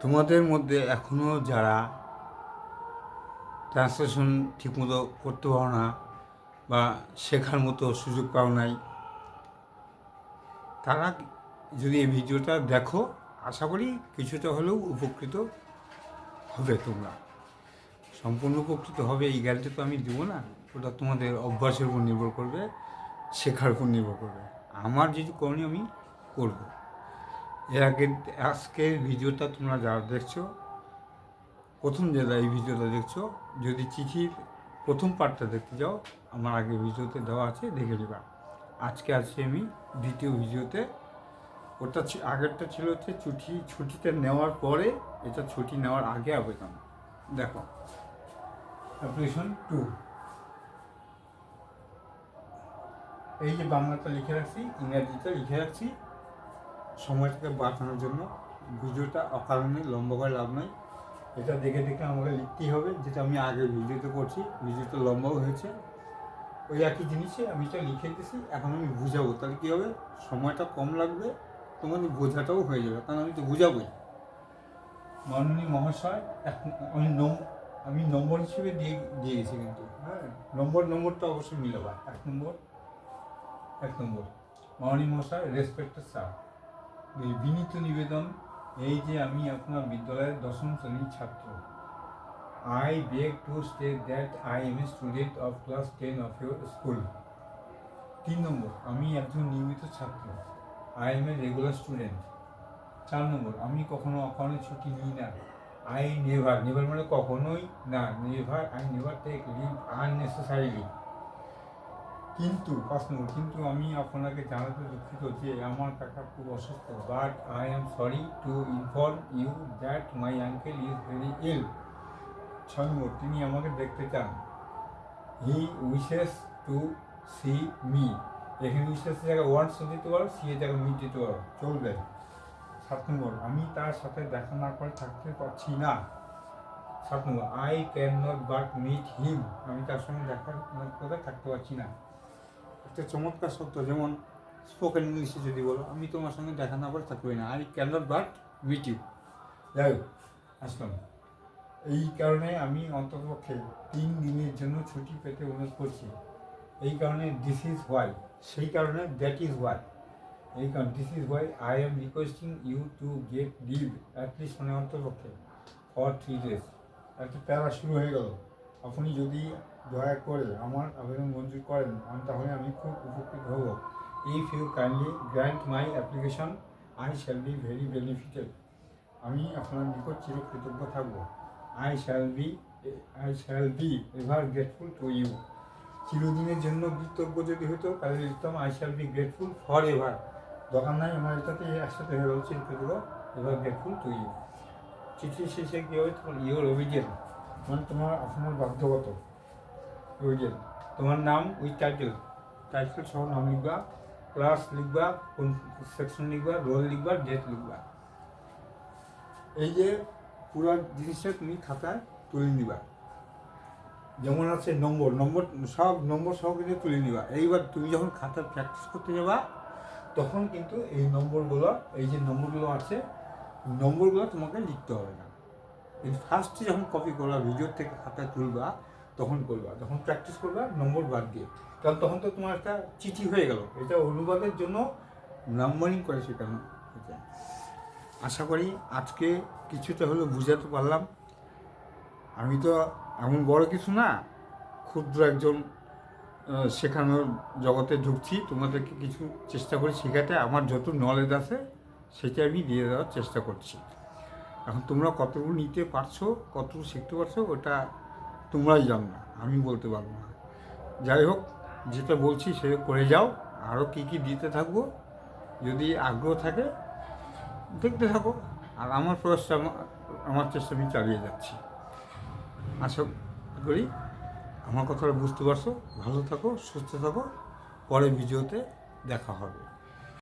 তোমাদের মধ্যে এখনও যারা ট্রান্সলেশন ঠিকমতো করতে পারো না বা শেখার মতো সুযোগ পাও নাই, তারা যদি এই ভিডিওটা দেখো, আশা করি কিছুটা হলেও উপকৃত হবে তোমরা। সম্পূর্ণ উপকৃত হবে, এই গ্যারান্টি তো আমি দেবো না। ওটা তোমাদের অভ্যাসের উপর নির্ভর করবে, শেখার উপর নির্ভর করবে। আমার যেটুকু করণীয় আমি করব। এর আগে আজকের ভিডিওটা তোমরা যারা দেখছ, প্রথম যেটা এই ভিডিওটা দেখছ, যদি চিঠির প্রথম পার্টটা দেখতে যাও, আমার আগে ভিডিওতে দেওয়া আছে, দেখে নিবা। আজকে আছি আমি দ্বিতীয় ভিডিওতে। ওটা আগেরটা ছিল হচ্ছে ছুটি, ছুটিতে নেওয়ার পরে এটা ছুটি নেওয়ার আগে আবেদন। দেখো অ্যাপ্লিকেশন টু এই যে বাংলাটা লিখে রাখছি ইংরাজিটা লিখে রাখছি সময়টাকে বাঁচানোর জন্য ভিডিওটা অকারণে লম্বা করে লাভ নাই এটা দেখে দেখে আমাকে লিখতেই হবে, যেটা আমি আগের ভিডিওতে করছি। ভিডিওটা লম্বাও হয়েছে। ওই একই জিনিসে আমি এটা লিখে দিয়েছি, এখন আমি বুঝাবো। তাহলে কী হবে? সময়টা কম লাগবে তোমাদের বোঝাটাও হয়ে যাবে। কারণ আমি তো বুঝাবোই। মাননীয় মহাশয় আমি আমি নম্বর হিসেবে দিয়ে দিয়ে গেছি কিন্তু। হ্যাঁ নম্বর, নম্বরটা অবশ্যই মিলাবা। এক নম্বর এক নম্বর। মাননীয় মহাশয় রেসপেক্টেড স্যার বিনীত নিবেদন, এই যে আমি আপনার বিদ্যালয়ের দশম শ্রেণির ছাত্র। I beg to state that I am a student of class ten of your school তিন নম্বর, আমি একজন নিয়মিত ছাত্র। I am a regular student চার নম্বর, আমি কখনো অকারণে ছুটি নিই না। আই নেভার নেভার মানে কখনোই না। Never I never take leave unnecessarily কিন্তু নম্বর কিন্তু আমি আপনাকে জানাতে দুঃখিত যে আমার কাকা খুব অসুস্থ but I am sorry to inform you that my uncle is very ill number তিনি আমাকে দেখতে চান। He wishes to see me এখানে উইশেসের জায়গায় ওয়ান্টস দিতে পারো সি এর জায়গায় মি দিতে পারো, চলবে। সাত নম্বর, আমি তার সাথে দেখা না করে থাকতে পারছি না। সাত number I can not but meet him আমি তার সঙ্গে দেখা করে থাকতে পারছি না। একটা চমৎকার শব্দ যেমন স্পোকেন ইংলিশে যদি বলো আমি তোমার সঙ্গে দেখা না করে পারি না। I can not but meet you যাই হোক, আসলাম। এই কারণে আমি অন্ততপক্ষে তিন দিনের জন্য ছুটি পেতে অনুরোধ করছি। এই কারণে দিস ইজ ওয়াই সেই কারণে দ্যাট ইজ ওয়াই এই কারণ this is why I am requesting you to get leave at least মানে অন্ততপক্ষে ফর থ্রি ডেজ একটা প্যারা শুরু হয়ে গেল। আপনি যদি দয়া করে আমার আবেদন মঞ্জুর করেন, আম- তাহলে আমি খুব উপকৃত হব। If you kindly grant my application I shall be very benefited আমি আপনার নিকট চিরকৃতজ্ঞ থাকব। I shall be I shall be ever grateful to you চিরদিনের জন্য কৃতজ্ঞ যদি হতো তাহলে লিখতাম I shall be grateful for ever দোকান নাই, আমার এটাতে একসাথে হয়ে গেল চিরকৃতজ্ঞ এভার গ্রেটফুল টু ইউ চিঠি শেষে কী তোমার ইউর অভিজেন্ট মানে তোমার আপনার বাধ্যগত। অভিজেন্ট তোমার নাম উইথ টাইটেল টাইটেল সহ নাম লিখবা ক্লাস লিখবা, কোন সেকশন লিখবা রোল লিখবা ডেট লিখবা। এই যে পুরো জিনিসটা তুমি খাতায় তুলে নিবা। যেমন আছে নম্বর নম্বর সব, নম্বর সহ কিন্তু তুলে নিবা। এইবার তুমি যখন খাতা প্র্যাকটিস করতে যাবা, তখন কিন্তু এই নম্বরগুলো, এই যে নম্বরগুলো আছে, নম্বরগুলো তোমাকে লিখতে হবে না। কিন্তু ফার্স্টে যখন কপি করবা ভিডিওর থেকে খাতা তুলবা, তখন করবা। যখন প্র্যাকটিস করবা, নম্বর বাদ দিয়ে। কারণ তখন তো তোমার একটা চিঠি হয়ে গেল। এটা অনুবাদের জন্য নাম্বারিং করে শেখানো আশা করি আজকে কিছুটা হলেও বুঝাতে পারলাম। আমি তো এমন বড় কিছু না, ক্ষুদ্র একজন শেখানোর জগতে ঢুকছি। তোমাদেরকে কিছু চেষ্টা করি শেখাতে। আমার যত নলেজ আছে সেটা আমি দিয়ে দেওয়ার চেষ্টা করছি। এখন তোমরা কতটুকু নিতে পারছ কতটুকু শিখতে পারছ, ওটা তোমরাই জানো না, আমি বলতে পারব না। যাই হোক, যেটা বলছি সে করে যাও আরও কী কী দিতে থাকব, যদি আগ্রহ থাকে, দেখতে থাকো। আর আমার প্রয়াসটা আমা- আমার চেষ্টা আমি চালিয়ে যাচ্ছি। আশা করি। আমার কথাটা বুঝতে পারছ, ভালো থাকো, সুস্থ থাকো। পরে ভিডিওতে দেখা হবে।